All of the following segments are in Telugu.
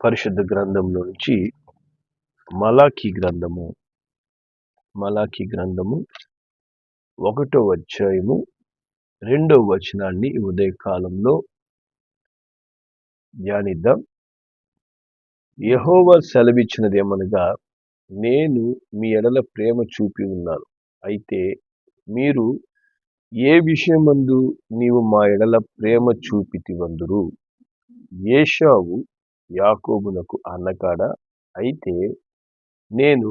పరిశుద్ధ గ్రంథంలో నుంచి మలాఖీ గ్రంథము మలాఖీ గ్రంథము ఒకటో అధ్యాయము రెండవ వచనాన్ని ఉదయకాలంలో ధ్యానిద్దాం. యహోవా సెలవిచ్చినది ఏమనగా నేను మీ ఎడల ప్రేమ చూపి ఉన్నాను. అయితే మీరు ఏ విషయమందు నీవు మా ఎడల ప్రేమ చూపితివందురు? ఏషావు యాకోబునకు అన్నకాడ? అయితే నేను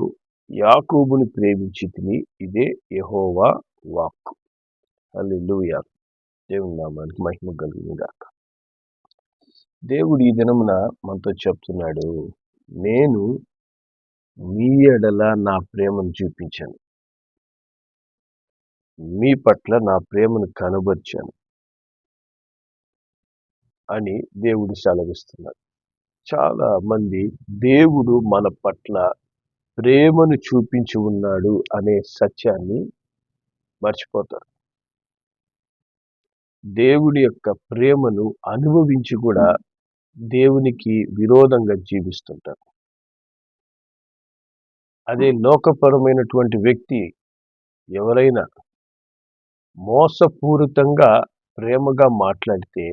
యాకోబుని ప్రేమించి తిని ఇదే యహోవా వాక్ హల్లెలూయా. దేవుని నామానికి మహిమ కలిగింది గాక దేవుడు ఈ దినమున మనతో చెప్తున్నాడు నేను మీ ఎడల నా ప్రేమను చూపించాను. మీ పట్ల నా ప్రేమను కనబర్చాను అని దేవుడు సెలవిస్తున్నాడు. చాలా మంది దేవుడు మన పట్ల ప్రేమను చూపించి ఉన్నాడు అనే సత్యాన్ని మర్చిపోతారు. దేవుడి యొక్క ప్రేమను అనుభవించి కూడా దేవునికి విరోధంగా జీవిస్తుంటారు. అదే లోకపరమైనటువంటి వ్యక్తి ఎవరైనా మోసపూరితంగా ప్రేమగా మాట్లాడితే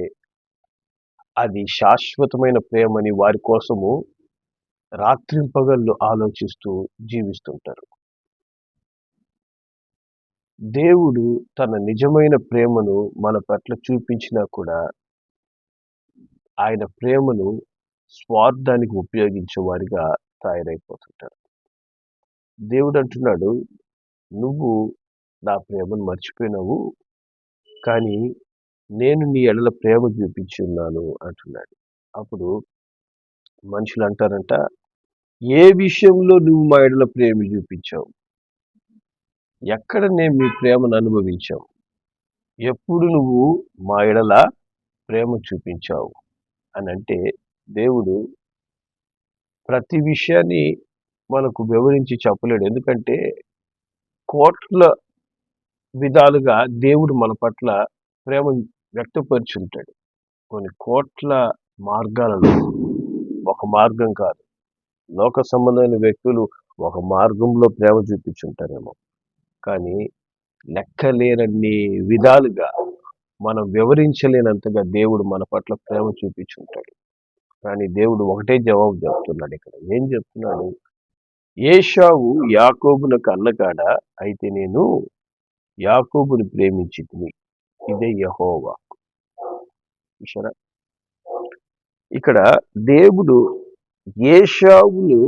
అది శాశ్వతమైన ప్రేమని వారి కోసము రాత్రింపగళ్ళు ఆలోచిస్తూ జీవిస్తుంటారు. దేవుడు తన నిజమైన ప్రేమను మన పట్ల చూపించినా కూడా ఆయన ప్రేమను స్వార్థానికి ఉపయోగించే వారిగా తయారైపోతుంటారు. దేవుడు అంటున్నాడు నువ్వు నా ప్రేమను మర్చిపోయినావు కానీ నేను నీ ఎడల ప్రేమ చూపించి ఉన్నాను అంటున్నాడు. అప్పుడు మనుషులు అంటారంట ఏ విషయంలో నువ్వు మా ఎడల ప్రేమ చూపించావు? ఎక్కడ నేను మీ ప్రేమను అనుభవించావు? ఎప్పుడు నువ్వు మా ఎడల ప్రేమ చూపించావు? అని అంటే దేవుడు ప్రతి విషయాన్ని మనకు వివరించి చెప్పలేడు. ఎందుకంటే కోట్ల విధాలుగా దేవుడు మన పట్ల ప్రేమ వ్యక్తపరిచి ఉంటాడు కొన్ని కోట్ల మార్గాలలో ఒక మార్గం కాదు. లోక సంబంధమైన వ్యక్తులు ఒక మార్గంలో ప్రేమ చూపించుంటారేమో. కానీ లెక్కలేనన్ని విధాలుగా మనం వివరించలేనంతగా దేవుడు మన పట్ల ప్రేమ చూపించుంటాడు. కానీ దేవుడు ఒకటే జవాబు చెప్తున్నాడు ఇక్కడ. ఏం చెప్తున్నాడు? ఏషావు యాకోబునకు అన్నకాడ అయితే నేను యాకోబుని ప్రేమించి ఇదే యహోవా. చూసారా ఇక్కడ దేవుడు ఏషావును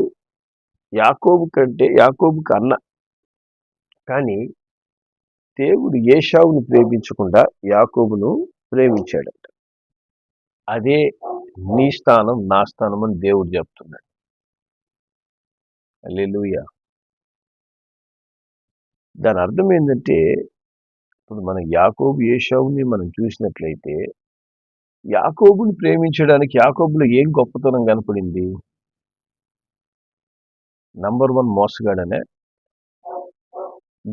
యాకోబు కంటే యాకోబుకి అన్న. కానీ దేవుడు ఏషావును ప్రేమించకుండా యాకోబును ప్రేమించాడట. అదే నీ స్థానం నా స్థానం అని దేవుడు చెప్తున్నాడు. అల్లెలుయ దాని అర్థం ఏంటంటే ఇప్పుడు మనం యాకోబు ఏషావుని మనం చూసినట్లయితే యాకోబుని ప్రేమించడానికి యాకోబులో ఏం గొప్పతనం కనపడింది? నంబర్ వన్ మోసగాడనే.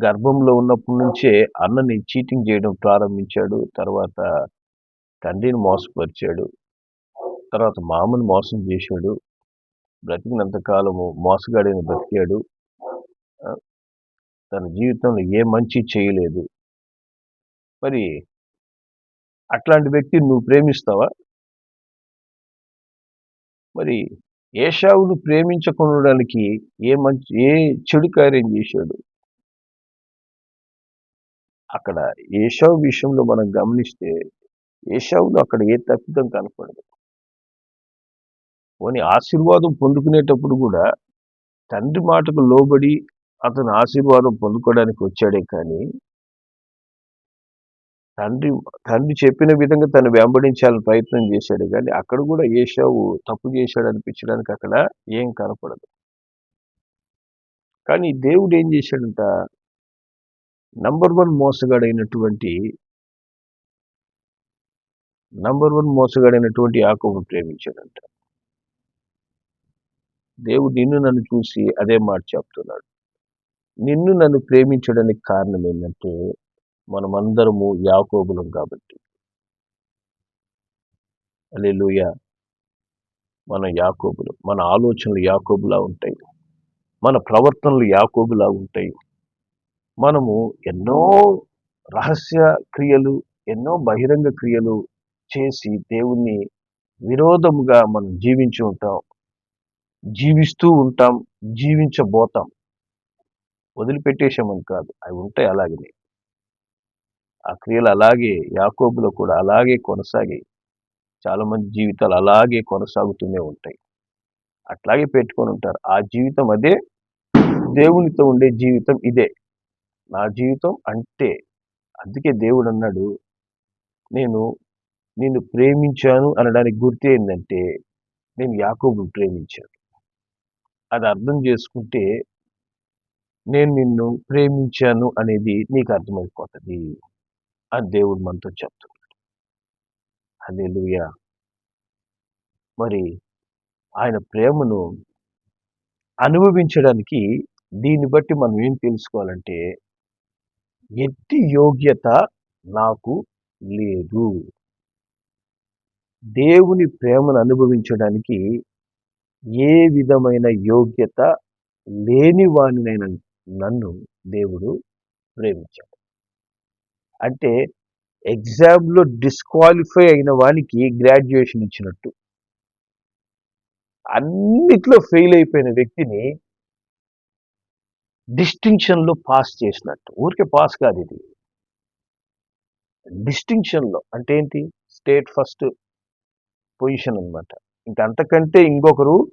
గర్భంలో ఉన్నప్పటి నుంచే అన్నని చీటింగ్ చేయడం ప్రారంభించాడు. తర్వాత తండ్రిని మోసపరిచాడు. తర్వాత మామని మోసం చేశాడు. బ్రతికినంత కాలము మోసగాడిని బ్రతికాడు. తన జీవితంలో ఏ మంచి చేయలేదు. మరి అట్లాంటి వ్యక్తిని నువ్వు ప్రేమిస్తావా? మరి ఏషావును ప్రేమించకుండడానికి ఏ మంచి ఏ చెడు కార్యం చేశాడు? అక్కడ ఏషావు విషయంలో మనం గమనిస్తే ఏషావులో అక్కడ ఏ తప్పిదం కనపడదు. పోనీ ఆశీర్వాదం పొందుకునేటప్పుడు కూడా తండ్రి మాటకు లోబడి అతను ఆశీర్వాదం పొందుకోవడానికి వచ్చాడే కానీ తండ్రి తండ్రి చెప్పిన విధంగా తను వెంబడించాలని ప్రయత్నం చేశాడు. కానీ అక్కడ కూడా ఏషావు తప్పు చేశాడు అనిపించడానికి అక్కడ ఏం కనపడదు. కానీ దేవుడు ఏం చేశాడంట? నంబర్ వన్ మోసగాడైనటువంటి నంబర్ వన్ మోసగాడైనటువంటి యాకోబు ప్రేమించాడంట. దేవుడు నిన్ను నన్ను చూసి అదే మాట చెప్తున్నాడు. నిన్ను నన్ను ప్రేమించడానికి కారణం ఏంటంటే మనమందరము యాకోబులం కాబట్టి. అలెలుయ మన యాకోబులు మన ఆలోచనలు యాకోబులా ఉంటాయి. మన ప్రవర్తనలు యాకోబులా ఉంటాయి. మనము ఎన్నో రహస్య క్రియలు ఎన్నో బహిరంగ క్రియలు చేసి దేవుణ్ణి విరోధముగా మనం జీవించి ఉంటాం. జీవిస్తూ ఉంటాం జీవించబోతాం. వదిలిపెట్టేసామని కాదు అవి ఉంటాయి అలాగనే. ఆ క్రియలు అలాగే యాకోబులో కూడా అలాగే కొనసాగి చాలామంది జీవితాలు అలాగే కొనసాగుతూనే ఉంటాయి. అట్లాగే పెట్టుకొని ఉంటారు. ఆ జీవితం అదే. దేవునితో ఉండే జీవితం ఇదే. నా జీవితం అంటే అందుకే దేవుడు అన్నాడు నేను నిన్ను ప్రేమించాను అనడానికి గుర్తు ఏంటంటే నేను యాకోబును ప్రేమించాను. అది అర్థం చేసుకుంటే నేను నిన్ను ప్రేమించాను అనేది నీకు అర్థమైపోతుంది. అని దేవుడు మనతో చెప్తున్నాడు. లూయ మరి ఆయన ప్రేమను అనుభవించడానికి దీన్ని బట్టి మనం ఏం తెలుసుకోవాలంటే ఎట్టి యోగ్యత నాకు లేదు. దేవుని ప్రేమను అనుభవించడానికి ఏ విధమైన యోగ్యత లేని వానినైనా నన్ను దేవుడు ప్రేమించాడు. అంటే ఎగ్జామ్లో డిస్క్వాలిఫై అయిన వానికి గ్రాడ్యుయేషన్ ఇచ్చినట్టు. అన్నిట్లో ఫెయిల్ అయిపోయిన వ్యక్తిని డిస్టింక్షన్లో పాస్ చేసినట్టు. ఊరికే పాస్ కాదు ఇది. డిస్టింక్షన్లో అంటే ఏంటి? స్టేట్ ఫస్ట్ పొజిషన్ అనమాట ఇంక అంతకంటే ఇంకొకరు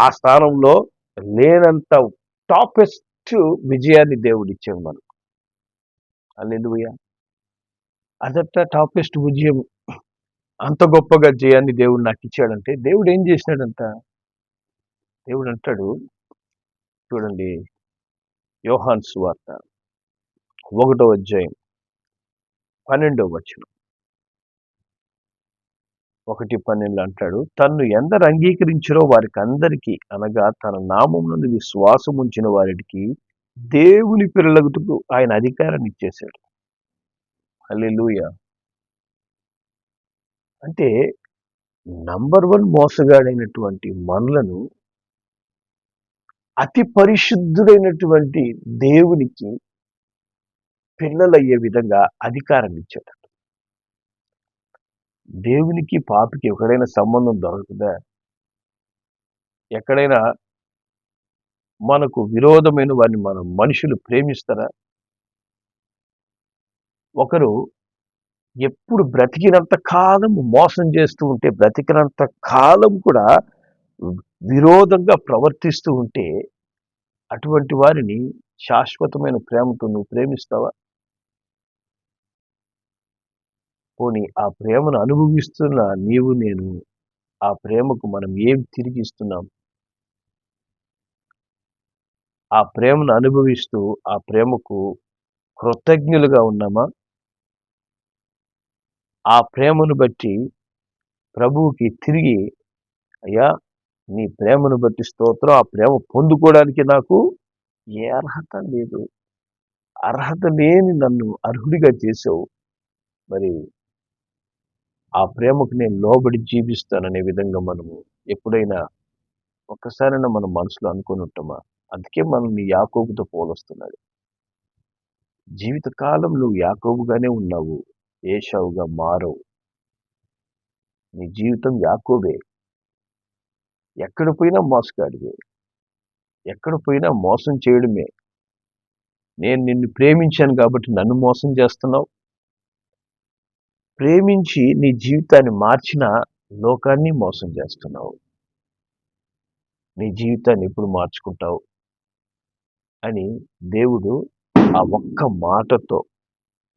ఆ స్థానంలో లేనంత టాపెస్ట్ విజయాన్ని దేవుడిచ్చాడు మనకు. అల్లెలుయ. అదట టాపెస్ట్ ఉద్యం అంత గొప్పగా జయాన్ని దేవుడు నాకు ఇచ్చాడంటే దేవుడు ఏం చేసినాడంట? దేవుడు అంటాడు చూడండి యోహాన్ సువార్త ఒకటో అధ్యాయం పన్నెండో వచనం. ఒకటి పన్నెండు అంటాడు తన్ను ఎందరు అంగీకరించారో వారికి అందరికీ అనగా తన నామం నుండి విశ్వాసం ఉంచిన వారికి దేవుని పిల్లలకు ఆయన అధికారాన్ని ఇచ్చేశాడు. హల్లెలూయ. అంటే నంబర్ వన్ మోసగాడైనటువంటి మనలను అతి పరిశుద్ధుడైనటువంటి దేవునికి పిల్లలయ్యే విధంగా అధికారం ఇచ్చాడు దేవునికి పాపికి ఎక్కడైనా సంబంధం దొరుకుతుందా ఎక్కడైనా మనకు విరోధమైన వారిని మనం మనుషులు ప్రేమిస్తారా? ఒకరు ఎప్పుడు బ్రతికినంత కాలం మోసం చేస్తూ ఉంటే బ్రతికినంత కాలం కూడా విరోధంగా ప్రవర్తిస్తూ ఉంటే అటువంటి వారిని శాశ్వతమైన ప్రేమతో నువ్వు ప్రేమిస్తావా? పోనీ ఆ ప్రేమను అనుభవిస్తున్న నీవు నేను ఆ ప్రేమకు మనం ఏం తిరిగి ఇస్తున్నాం? ఆ ప్రేమను అనుభవిస్తూ ఆ ప్రేమకు కృతజ్ఞులుగా ఉన్నామా? ఆ ప్రేమను బట్టి ప్రభువుకి తిరిగి అయ్యా నీ ప్రేమను బట్టి స్తోత్రం ఆ ప్రేమ పొందుకోవడానికి నాకు ఏ అర్హత లేదు. అర్హత లేని నన్ను అర్హుడిగా చేసావు. మరి ఆ ప్రేమకు నేను లోబడి జీవిస్తాననే విధంగా మనము ఎప్పుడైనా ఒక్కసారైనా మన మనసులో అనుకుని ఉంటామా? అందుకే మనల్ని యాకోబుతో పోలొస్తున్నాడు. జీవితకాలం నువ్వు యాకోబుగానే ఉన్నావు. ఏషవుగా మారవు. నీ జీవితం యాకోబే. ఎక్కడ పోయినా మోసగాడివే. ఎక్కడ పోయినా మోసం చేయడమే. నేను నిన్ను ప్రేమించాను కాబట్టి నన్ను మోసం చేస్తున్నావు. ప్రేమించి నీ జీవితాన్ని మార్చిన లోకాన్ని మోసం చేస్తున్నావు. నీ జీవితాన్ని ఎప్పుడు మార్చుకుంటావు? అని దేవుడు ఆ ఒక్క మాటతో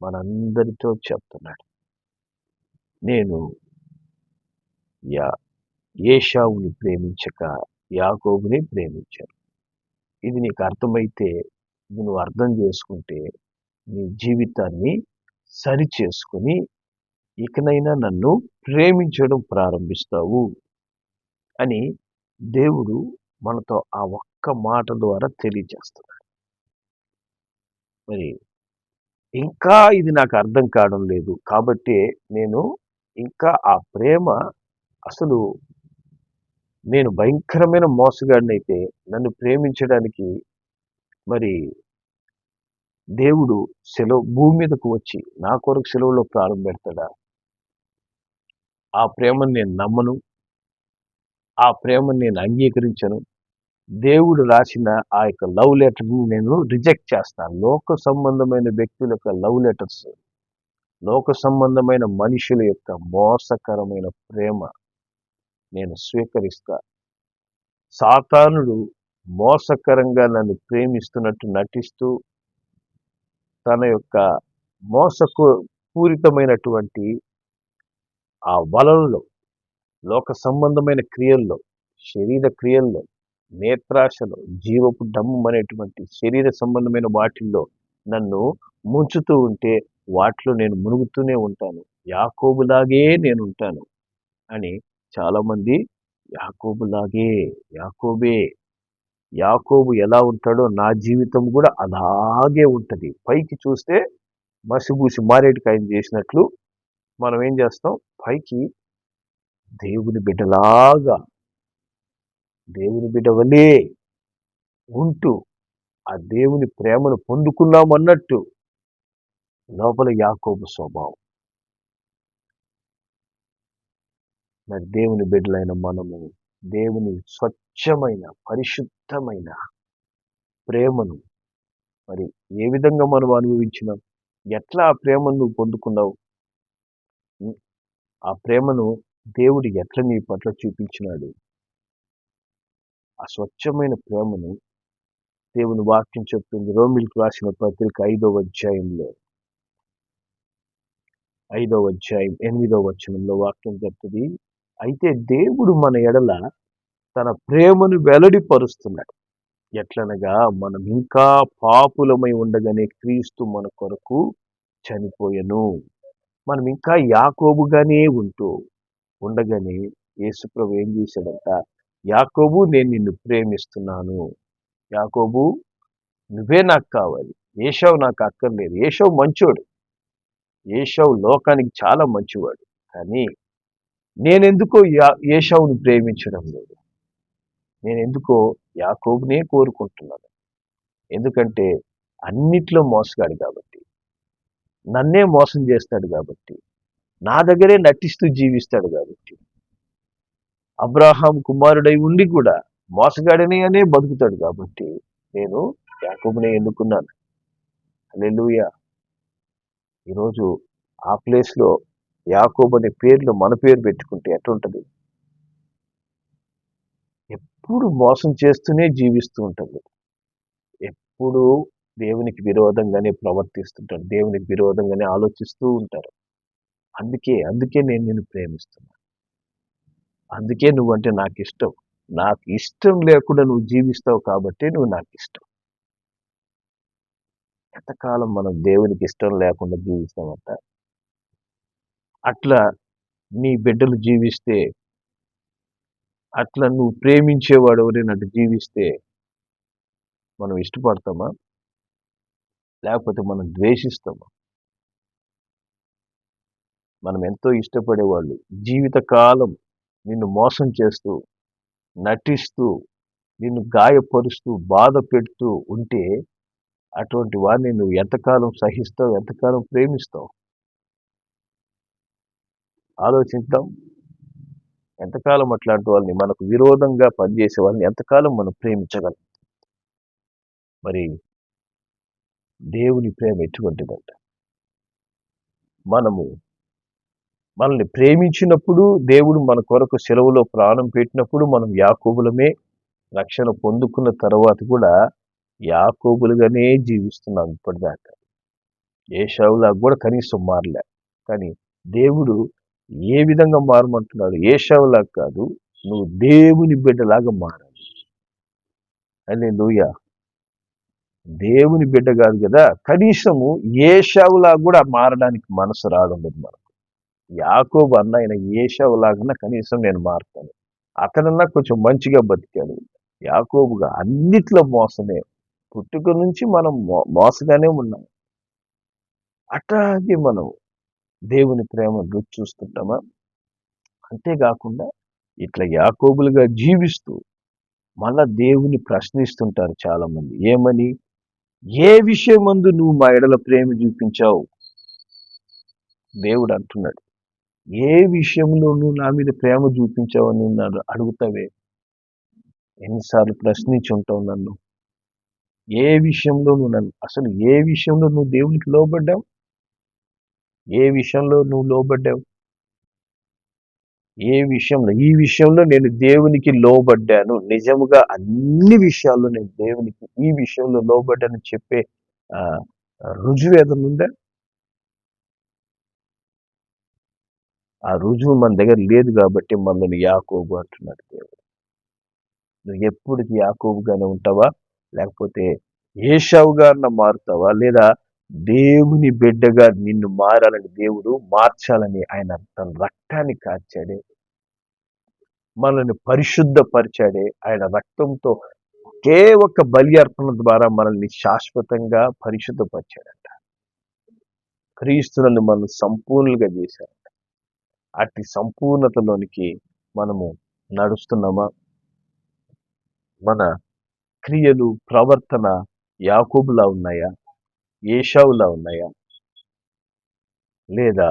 మనందరితో చెప్తున్నాడు. నేను యా ఏషావుని ప్రేమించక యాకోబుని ప్రేమించాను. ఇది నీకు అర్థమైతే ఇది నువ్వు అర్థం చేసుకుంటే నీ జీవితాన్ని సరి చేసుకుని ఇకనైనా నన్ను ప్రేమించడం ప్రారంభిస్తావు అని దేవుడు మనతో ఆ ఒక్క మాట ద్వారా తెలియజేస్తున్నాడు. మరి ఇంకా ఇది నాకు అర్థం కావడం లేదు. కాబట్టి నేను ఇంకా ఆ ప్రేమ అసలు నేను భయంకరమైన మోసగాడినైతే నన్ను ప్రేమించడానికి మరి దేవుడు సెలవు భూమి మీదకు వచ్చి నా కొరకు సెలవులో ప్రారంభ పెడతాడా? ఆ ప్రేమను నేను నమ్మను. ఆ ప్రేమను నేను అంగీకరించను. దేవుడు రాసిన ఆ యొక్క లవ్ లెటర్ని నేను రిజెక్ట్ చేస్తాను. లోక సంబంధమైన వ్యక్తుల యొక్క లవ్ లెటర్స్ లోక సంబంధమైన మనుషుల యొక్క మోసకరమైన ప్రేమ నేను స్వీకరిస్తా. సాతానుడు మోసకరంగా నన్ను ప్రేమిస్తున్నట్టు నటిస్తూ తన యొక్క మోసకు పూరితమైనటువంటి ఆ వలలలో లోక సంబంధమైన క్రియల్లో శరీర క్రియల్లో నేత్రాశలు జీవపు డమ్ము అనేటువంటి శరీర సంబంధమైన వాటిల్లో నన్ను ముంచుతూ ఉంటే వాటిలో నేను మునుగుతూనే ఉంటాను. యాకోబులాగే నేను ఉంటాను అని చాలామంది యాకోబులాగే యాకోబే యాకోబు ఎలా ఉంటాడో నా జీవితం కూడా అలాగే ఉంటుంది. పైకి చూస్తే మసిబూసి మారేటికాయం చేసినట్లు మనం ఏం చేస్తాం? పైకి దేవుని బిడ్డలాగా దేవుని బిడ్డ ఉంటూ ఆ దేవుని ప్రేమను పొందుకున్నాం అన్నట్టు లోపల యాకోబు స్వభావం. మరి దేవుని బిడ్డలైన మనము దేవుని స్వచ్ఛమైన పరిశుద్ధమైన ప్రేమను మరి ఏ విధంగా మనం అనుభవించినాం? ఎట్లా ఆ ప్రేమను నువ్వు పొందుకున్నావు? ఆ ప్రేమను దేవుడు ఎట్లా నీ పట్ల చూపించినాడు? ఆ స్వచ్ఛమైన ప్రేమను దేవుని వాక్యం చెప్తుంది. రోమిల్కి రాసిన పత్రిక ఐదవ అధ్యాయంలో. ఐదవ అధ్యాయం ఎనిమిదవ వచనంలో వాక్యం చెప్తుంది. అయితే దేవుడు మన ఎడల తన ప్రేమను వెల్లడిపరుస్తున్నాడు. ఎట్లనగా మనం ఇంకా పాపులమై ఉండగానే క్రీస్తు మన కొరకు చనిపోయను. మనం ఇంకా యాకోబుగానే ఉంటూ ఉండగానే యేసుప్రభు ఏం చేశాడంట? యాకోబు నేను నిన్ను ప్రేమిస్తున్నాను. యాకోబు నువ్వే నాకు కావాలి. ఏషవ్ నాకు అక్కర్లేదు. ఏషవ్ మంచోడు. ఏషవ్ లోకానికి చాలా మంచివాడు. కానీ నేనెందుకో యా ఏషవ్ను ప్రేమించడం లేదు. నేను ఎందుకో యాకోబునే కోరుకుంటున్నాను. ఎందుకంటే అన్నిట్లో మోసగాడు కాబట్టి నన్నే మోసం చేస్తాడు కాబట్టి నా దగ్గరే నటిస్తూ జీవిస్తాడు కాబట్టి అబ్రాహాం కుమారుడై ఉండి కూడా మోసగాడిని అనే బతుకుతాడు కాబట్టి నేను యాకోబునే ఎన్నుకున్నాను. అల్లెలుయ ఈరోజు ఆ ప్లేస్లో యాకోబ్ అనే పేర్లు మన పేరు పెట్టుకుంటే ఎట్లుంటుంది? ఎప్పుడు మోసం చేస్తూనే జీవిస్తూ ఉంటుంది ఎప్పుడు దేవునికి విరోధంగానే ప్రవర్తిస్తుంటారు దేవునికి విరోధంగానే ఆలోచిస్తూ ఉంటారు అందుకే అందుకే నేను నిన్ను ప్రేమిస్తున్నాను అందుకే నువ్వంటే నాకు ఇష్టం నాకు ఇష్టం లేకుండా నువ్వు జీవిస్తావు కాబట్టి నువ్వు నాకు ఇష్టం ఎంతకాలం మనం దేవునికి ఇష్టం లేకుండా జీవిస్తామంట? అట్లా నీ బిడ్డలు జీవిస్తే అట్లా నువ్వు ప్రేమించేవాడు ఎవరైనట్టు జీవిస్తే మనం ఇష్టపడతామా? లేకపోతే మనం ద్వేషిస్తామా? మనం ఎంతో ఇష్టపడేవాళ్ళు. జీవితకాలం నిన్ను మోసం చేస్తూ నటిస్తూ నిన్ను గాయపరుస్తూ బాధ పెడుతూ ఉంటే అటువంటి వారిని నువ్వు ఎంతకాలం సహిస్తావు ఎంతకాలం ప్రేమిస్తావు? ఆలోచిద్దాం. ఎంతకాలం అట్లాంటి వాళ్ళని మనకు విరోధంగా పనిచేసే వాళ్ళని ఎంతకాలం మనం ప్రేమించగలం? మరి దేవుని ప్రేమ ఎటువంటిదంట? మనము మనల్ని ప్రేమించినప్పుడు దేవుడు మన కొరకు సెలవులో ప్రాణం పెట్టినప్పుడు మనం యాకోబులమే. రక్షణ పొందుకున్న తర్వాత కూడా యాకోబులుగానే జీవిస్తున్నాం ఇప్పటిదాకా. ఏ కూడా కనీసం మారలే. కానీ దేవుడు ఏ విధంగా మారమంటున్నాడు? ఏ కాదు నువ్వు దేవుని బిడ్డలాగా మారాలి. అని లూయ దేవుని బిడ్డ కాదు కదా. కనీసము ఏ కూడా మారడానికి మనసు రావడం లేదు మనకు. యాకోబు అన్న ఆయన ఏ కనీసం నేను మారుతాను. అతనన్నా కొంచెం మంచిగా బతికాడు. యాకోబుగా అన్నిట్లో మోసమే. పుట్టుక నుంచి మనం మో- మోసగానే ఉన్నాం. అట్లాగే మనం దేవుని ప్రేమ రుచి చూస్తుంటామా? అంతేకాకుండా ఇట్లా యాకోబులుగా జీవిస్తూ మళ్ళా దేవుని ప్రశ్నిస్తుంటారు చాలామంది. ఏమని? ఏ విషయం మందు నువ్వు మా ఎడల ప్రేమ చూపించావు? దేవుడు అంటున్నాడు. ఏ విషయంలో నువ్వు నా మీద ప్రేమ చూపించావని నన్ను అడుగుతావే? ఎన్నిసార్లు ప్రశ్నించి ఉంటావు నన్ను. ఏ విషయంలో నువ్వు నన్ను అసలు ఏ విషయంలో నువ్వు దేవునికి లోబడ్డావు? ఏ విషయంలో నువ్వు లోబడ్డావు? ఏ విషయంలో ఈ విషయంలో నేను దేవునికి లోబడ్డాను. నిజముగా అన్ని విషయాల్లో నేను దేవునికి ఈ విషయంలో లోబడ్డాను చెప్పే ఆ, ఉందా ఆ రుజువు మన దగ్గర లేదు కాబట్టి మనల్ని యాకోబు అంటున్నాడు దేవుడు. నువ్వు ఎప్పటికి యాకోబుగానే ఉంటావా? లేకపోతే ఏషావుగా మారుతావా? లేదా దేవుని బిడ్డగా నిన్ను మారాలని దేవుడు మార్చాలని ఆయన తన రక్తాన్ని కార్చాడే మనల్ని పరిశుద్ధపరిచాడే ఆయన రక్తంతో ఒకే ఒక్క బలి అర్పణ ద్వారా మనల్ని శాశ్వతంగా పరిశుద్ధపరిచాడంట. క్రీస్తులను మనం సంపూర్ణంగా చేశారంట అట్టి సంపూర్ణతలోనికి మనము నడుస్తున్నామా? మన క్రియలు ప్రవర్తన యాకోబులా ఉన్నాయా? ఏషావులా ఉన్నాయా? లేదా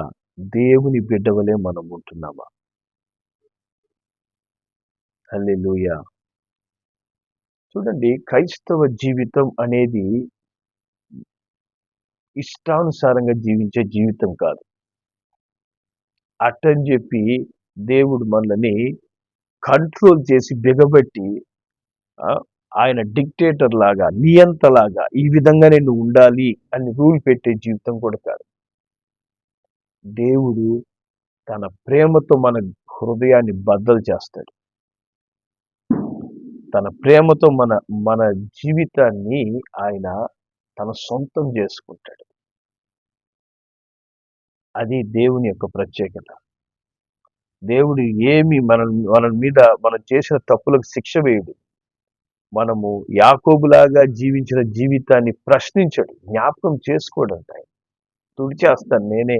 దేవుని బిడ్డవలే మనం ఉంటున్నామా? అల్లెలుయ చూడండి క్రైస్తవ జీవితం అనేది ఇష్టానుసారంగా జీవించే జీవితం కాదు. అట్టని చెప్పి దేవుడు మనల్ని కంట్రోల్ చేసి బిగబెట్టి ఆయన డిక్టేటర్ లాగా నియంతలాగా ఈ విధంగానే నువ్వు ఉండాలి అని రూల్ పెట్టే జీవితం కూడా కాదు. దేవుడు తన ప్రేమతో మన హృదయాన్ని బద్దలు చేస్తాడు. తన ప్రేమతో మన మన జీవితాన్ని ఆయన తన సొంతం చేసుకుంటాడు. అది దేవుని యొక్క ప్రత్యేకత. దేవుడు ఏమి మన మన మీద మనం చేసిన తప్పులకు శిక్ష వేయడు. మనము యాకోబులాగా జీవించిన జీవితాన్ని ప్రశ్నించడు జ్ఞాపకం చేసుకోడంట ఆయన. తుడిచేస్తాను నేనే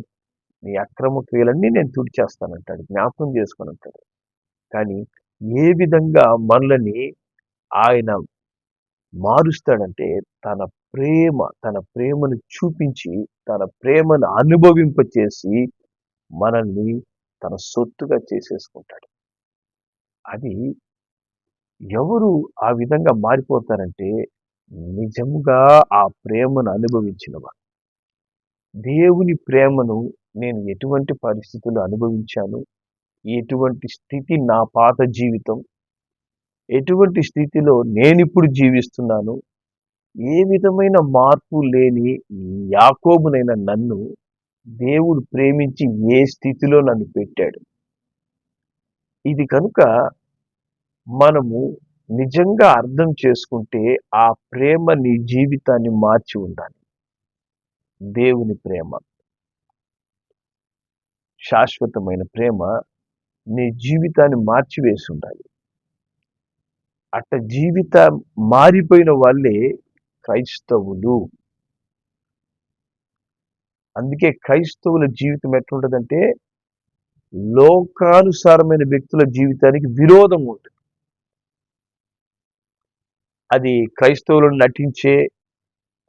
నీ అక్రమ క్రియలన్నీ నేను తుడిచేస్తానంటాడు జ్ఞాపకం చేసుకొని అంటాడు కానీ ఏ విధంగా మనల్ని ఆయన మారుస్తాడంటే తన ప్రేమ తన ప్రేమను చూపించి తన ప్రేమను అనుభవింపచేసి మనల్ని తన సొత్తుగా చేసేసుకుంటాడు. అది ఎవరు ఆ విధంగా మారిపోతారంటే నిజముగా ఆ ప్రేమను అనుభవించిన వారు. దేవుని ప్రేమను నేను ఎటువంటి పరిస్థితులు అనుభవించాను? ఎటువంటి స్థితి నా పాత జీవితం? ఎటువంటి స్థితిలో నేను ఇప్పుడు జీవిస్తున్నాను? ఏ విధమైన మార్పు లేని యాకోబునైన నన్ను దేవుడు ప్రేమించి ఏ స్థితిలో నన్ను పెట్టాడు? ఇది కనుక మనము నిజంగా అర్థం చేసుకుంటే ఆ ప్రేమ నీ జీవితాన్ని మార్చి ఉండాలి. దేవుని ప్రేమ. శాశ్వతమైన ప్రేమ నీ జీవితాన్ని మార్చివేసి ఉండాలి. అట్ట జీవితం మారిపోయిన వాళ్ళే క్రైస్తవులు. అందుకే క్రైస్తవుల జీవితం ఎట్లుంటుందంటే లోకానుసారమైన వ్యక్తుల జీవితానికి విరోధం ఉంటుంది. అది క్రైస్తవులను నటించే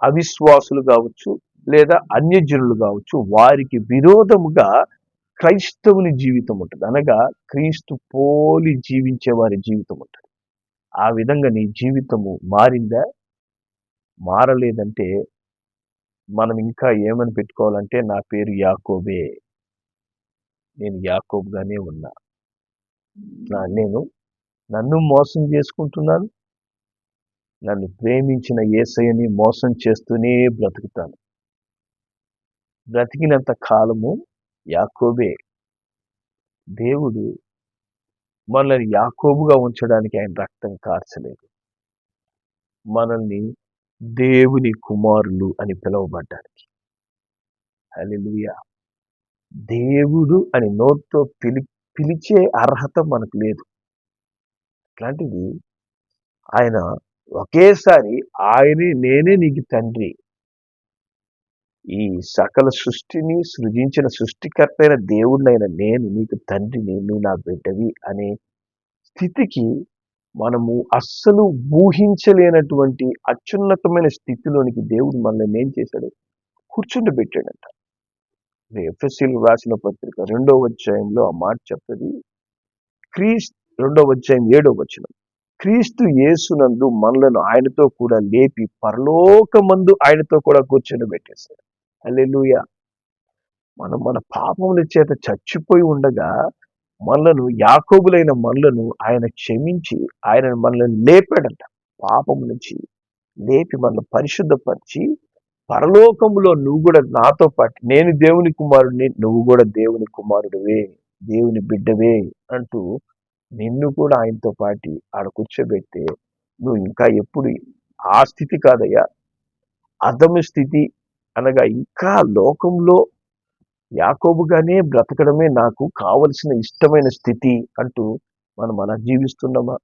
అవిశ్వాసులు కావచ్చు లేదా అన్యజనులు కావచ్చు వారికి విరోధముగా క్రైస్తవుని జీవితం ఉంటుంది. అనగా క్రీస్తు పోలి జీవించే వారి జీవితం ఉంటుంది. ఆ విధంగా నీ జీవితము మారిందా? మారలేదంటే మనం ఇంకా ఏమని పెట్టుకోవాలంటే నా పేరు యాకోబే. నేను యాకోబుగానే ఉన్నా. నా నేను నన్ను మోసం చేసుకుంటున్నాను. నన్ను ప్రేమించిన ఏసయ్యని మోసం చేస్తూనే బ్రతుకుతాను. బ్రతికినంత కాలము యాకోబే. దేవుడు మనల్ని యాకోబుగా ఉంచడానికి ఆయన రక్తం కార్చలేదు. మనల్ని దేవుని కుమారులు అని పిలువబడ్డానికి. హల్లెలూయా. దేవుడు అని నోట్తో పిలి పిలిచే అర్హత మనకు లేదు. అట్లాంటిది ఆయన ఒకేసారి ఆయనే నేనే నీకు తండ్రి. ఈ సకల సృష్టిని సృజించిన సృష్టికర్త అయిన దేవుడినైన నేను నీకు తండ్రిని నువ్వు నా బిడ్డవి అనే స్థితికి మనము అస్సలు ఊహించలేనటువంటి అత్యున్నతమైన స్థితిలోనికి దేవుడు మనల్ని ఏం చేశాడు? కూర్చుండబెట్టాడంట ఎఫ్ఎస్సీలు రాసిన పత్రిక రెండవ అధ్యాయంలో ఆ మాట చెప్తుంది. క్రీస్తు రెండవ అధ్యాయం ఏడవ వచనం. క్రీస్తు యేసునందు మనలను ఆయనతో కూడా లేపి పరలోకమందు ఆయనతో కూడా కూర్చొని అల్లెలుయ మనం మన పాపముల చేత చచ్చిపోయి ఉండగా మనలను యాకోబులైన మనలను ఆయన క్షమించి ఆయన మనల్ని లేపాడంట. పాపం నుంచి లేపి మనల్ని పరిశుద్ధపరిచి పరలోకములో నువ్వు కూడా నాతో పాటు నేను దేవుని కుమారుడిని నువ్వు కూడా దేవుని కుమారుడివే దేవుని బిడ్డవే అంటూ నిన్ను కూడా ఆయనతో పాటి ఆడ కూర్చోబెడితే నువ్వు ఇంకా ఎప్పుడు ఆ స్థితి కాదయ్యా. అధమ స్థితి అనగా ఇంకా లోకంలో యాకోబుగానే బ్రతకడమే నాకు కావలసిన ఇష్టమైన స్థితి అంటూ మనం అలా జీవిస్తున్నామా?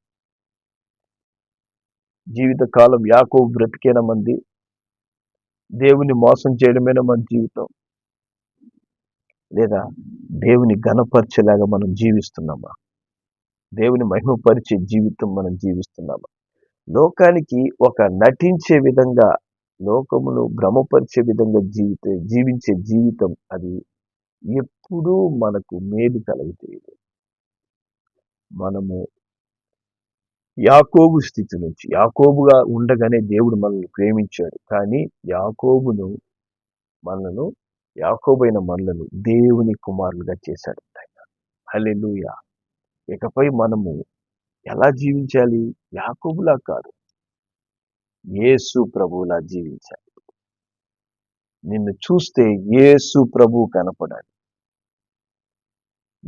జీవితకాలం యాకోబు బ్రతికేన మంది? దేవుని మోసం చేయడమేనా మన జీవితం? లేదా దేవుని గణపరిచేలాగా మనం జీవిస్తున్నామా? దేవుని మహిమపరిచే జీవితం మనం జీవిస్తున్నామా? లోకానికి ఒక నటించే విధంగా లోకమును భ్రమపరిచే విధంగా జీవిత జీవించే జీవితం అది ఎప్పుడూ మనకు మేలు కలుగుతుంది మనము యాకోబు స్థితి నుంచి యాకోబుగా ఉండగానే దేవుడు మనల్ని ప్రేమించాడు. కానీ యాకోబును మనను యాకోబైన మనలను దేవుని కుమారులుగా చేశాడు హలెలుయా ఇకపై మనము ఎలా జీవించాలి? యాకోబులా కాదు. యేసు ప్రభువులా జీవించాలి. నిన్ను చూస్తే యేసు ప్రభు కనపడాలి.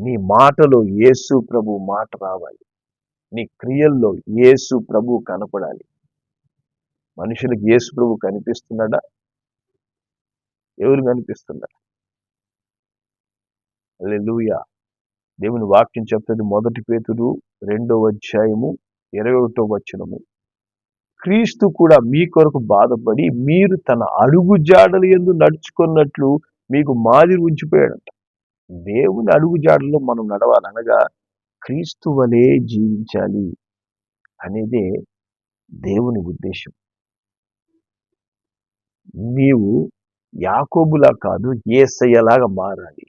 నీ మాటలో యేసు ప్రభు మాట రావాలి. నీ క్రియల్లో యేసు ప్రభు కనపడాలి. మనుషులకు యేసు ప్రభు కనిపిస్తున్నాడా? ఎవరు కనిపిస్తున్నాడు? లూయా దేవుని వాక్యం చెప్తుంది మొదటి పేతుడు రెండో అధ్యాయము ఇరవై ఒకటో వచనము. క్రీస్తు కూడా మీ కొరకు బాధపడి మీరు తన అడుగు జాడలు ఎందు నడుచుకున్నట్లు మీకు మాదిరి ఉంచిపోయాడంట. దేవుని అడుగు జాడలో మనం నడవాలి అనగా క్రీస్తు వలె జీవించాలి అనేదే దేవుని ఉద్దేశం. నీవు యాకోబులా కాదు ఏసయ్యలాగా మారాలి.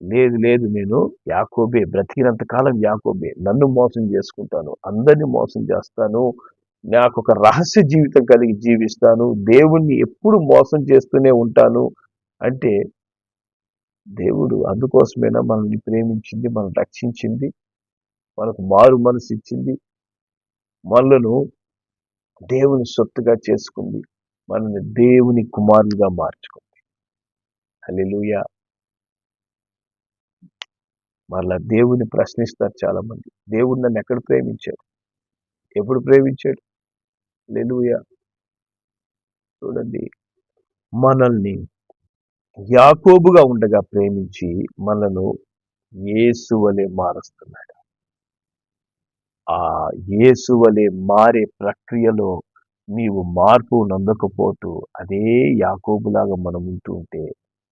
లేదు లేదు నేను యాకోబే బ్రతికినంత కాలం యాకోబే. నన్ను మోసం చేసుకుంటాను అందరినీ మోసం చేస్తాను నాకు ఒక రహస్య జీవితం కలిగి జీవిస్తాను దేవుణ్ణి ఎప్పుడు మోసం చేస్తూనే ఉంటాను అంటే దేవుడు అందుకోసమైనా మనల్ని ప్రేమించింది మనం రక్షించింది మనకు మారు మనసు ఇచ్చింది మనలను దేవుని సొత్తుగా చేసుకుంది మనల్ని దేవుని కుమారులుగా మార్చుకుంది. అల్లెలుయ మరలా దేవుని ప్రశ్నిస్తారు చాలా మంది దేవుడు నన్ను ఎక్కడ ప్రేమించాడు? ఎప్పుడు ప్రేమించాడు? లెలుయ చూడండి. మనల్ని యాకోబుగా ఉండగా ప్రేమించి మనను ఏసువలే వలె మారుస్తున్నాడు. ఆ ఏసువలే వలె మారే ప్రక్రియలో నీవు మార్పు నందకపోతూ అదే యాకోబులాగా మనం ఉంటూ ఉంటే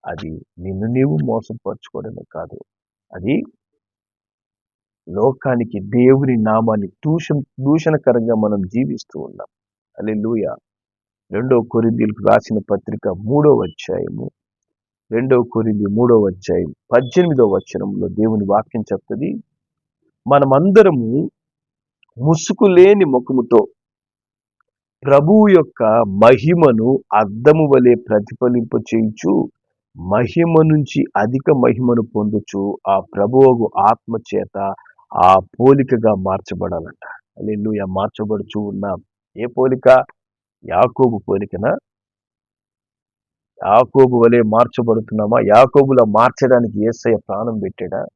అది నిన్ను నీవు మోసపరచుకోవడమే కాదు. అది లోకానికి దేవుని నామాన్ని దూషం దూషణకరంగా మనం జీవిస్తూ ఉన్నాం. అలే లూయ రెండో కొరిందీలకు రాసిన పత్రిక మూడో అధ్యాయము రెండవ కొరింది మూడవ అధ్యాయం పద్దెనిమిదవ వచనంలో దేవుని వాక్యం చెప్తుంది మనమందరము ముసుగు లేని ముఖముతో ప్రభువు యొక్క మహిమను అద్దము వలె ప్రతిఫలింప చేయించు మహిమ నుంచి అధిక మహిమను పొందుచు ఆ ప్రభువుకు ఆత్మ చేత ఆ పోలికగా మార్చబడాలంట. అల్లు మార్చబడుచు ఉన్నాం ఏ పోలిక? యాకోబు పోలికన? యాకోబు వలె మార్చబడుతున్నామా? యాకోబులా మార్చడానికి ఏసయ్య ప్రాణం పెట్టాడా?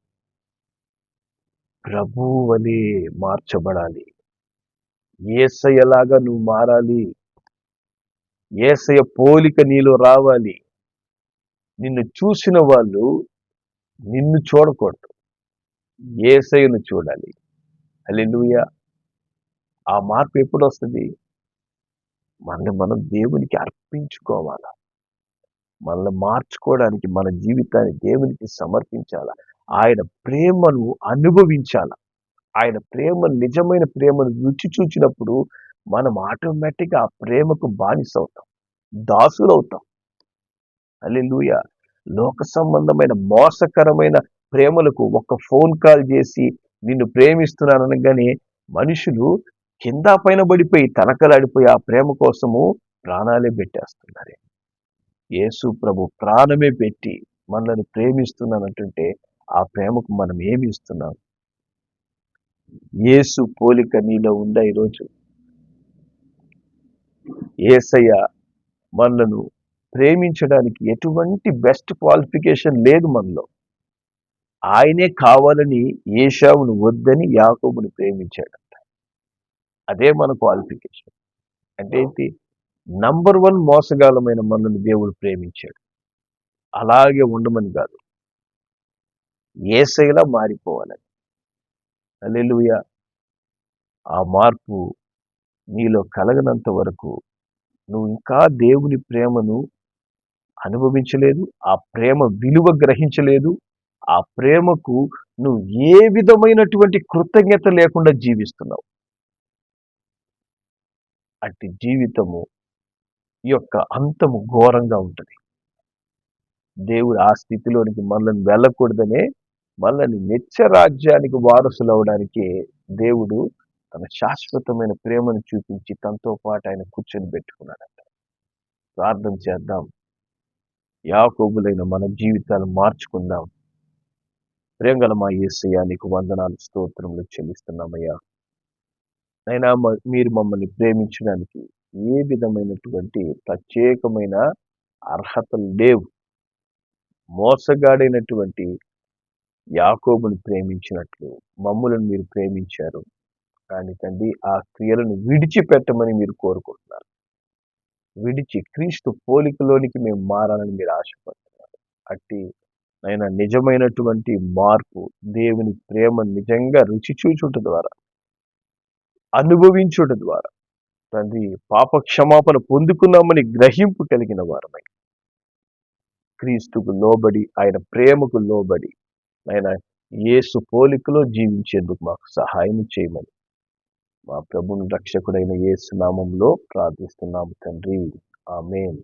ప్రభు వలె మార్చబడాలి. ఏసయ్యలాగా నువ్వు మారాలి. ఏసయ్య పోలిక నీలో రావాలి. నిన్ను చూసిన వాళ్ళు నిన్ను చూడకూడదు. ఏసయ్యను చూడాలి. అల్లెలుయ ఆ మార్పు ఎప్పుడు వస్తుంది? మనల్ని మనం దేవునికి అర్పించుకోవాలా? మనల్ని మార్చుకోవడానికి మన జీవితాన్ని దేవునికి సమర్పించాలా? ఆయన ప్రేమను అనుభవించాల? ఆయన ప్రేమ నిజమైన ప్రేమను రుచి చూచినప్పుడు మనం ఆటోమేటిక్గా ఆ ప్రేమకు బానిస అవుతాం. దాసులు అవుతాం అల్లెలుయ లోక సంబంధమైన మోసకరమైన ప్రేమలకు ఒక ఫోన్ కాల్ చేసి నిన్ను ప్రేమిస్తున్నాను అనగానే మనుషులు కింద పైన పడిపోయి తనకలాడిపోయి ఆ ప్రేమ కోసము ప్రాణాలే పెట్టేస్తున్నారు. యేసు ప్రభు ప్రాణమే పెట్టి మనల్ని ప్రేమిస్తున్నానంటుంటే ఆ ప్రేమకు మనం ఏమి ఇస్తున్నాం? యేసు పోలిక నీలో ఉందా ఈరోజు? ఏసయ్య మనలను ప్రేమించడానికి ఎటువంటి బెస్ట్ క్వాలిఫికేషన్ లేదు మనలో. ఆయనే కావాలని ఏషావును వద్దని యాకోబుని ప్రేమించాడంట. అదే మన క్వాలిఫికేషన్. అంటే ఏంటి? నంబర్ వన్ మోసగాలమైన మనల్ని దేవుడు ప్రేమించాడు. అలాగే ఉండమని కాదు. ఏసైలా మారిపోవాలని. అల్లెలుయ ఆ మార్పు నీలో కలగనంత వరకు నువ్వు ఇంకా దేవుని ప్రేమను అనుభవించలేదు ఆ ప్రేమ విలువ గ్రహించలేదు ఆ ప్రేమకు నువ్వు ఏ విధమైనటువంటి కృతజ్ఞత లేకుండా జీవిస్తున్నావు? అట్టి జీవితము యొక్క అంతము ఘోరంగా ఉంటుంది. దేవుడు ఆ స్థితిలోనికి మనల్ని వెళ్ళకూడదనే మనల్ని నిత్యరాజ్యానికి వారసులు అవడానికి దేవుడు తన శాశ్వతమైన ప్రేమను చూపించి తనతో పాటు ఆయన కూర్చొని పెట్టుకున్నాడంట. ప్రార్థన చేద్దాం. యాకోబులైన మన జీవితాలు మార్చుకుందాం. ప్రేంగల మా ఏసయ్యా నీకు వందనాలు స్తోత్రములు చెల్లిస్తున్నామయ్యా. అయినా మీరు మమ్మల్ని ప్రేమించడానికి ఏ విధమైనటువంటి ప్రత్యేకమైన అర్హతలు లేవు. మోసగాడైనటువంటి యాకోబుని ప్రేమించినట్లు మమ్ములను మీరు ప్రేమించారు. కానీ తండ్రి ఆ క్రియలను విడిచిపెట్టమని మీరు కోరుకుంటున్నారు. విడిచి క్రీస్తు పోలికలోనికి మేము మారాలని మీరు ఆశపడుతున్నారు. అట్టి ఆయన నిజమైనటువంటి మార్పు దేవుని ప్రేమ నిజంగా రుచి చూచుట ద్వారా అనుభవించుట ద్వారా తండ్రి పాప క్షమాపణ పొందుకున్నామని గ్రహింపు కలిగిన వారమై క్రీస్తుకు లోబడి ఆయన ప్రేమకు లోబడి ఆయన ఏసు పోలికలో జీవించేందుకు మాకు సహాయం చేయమని మా ప్రభుని రక్షకుడైన ఏ నామంలో ప్రార్థిస్తున్నాము తండ్రి. ఆమెన్.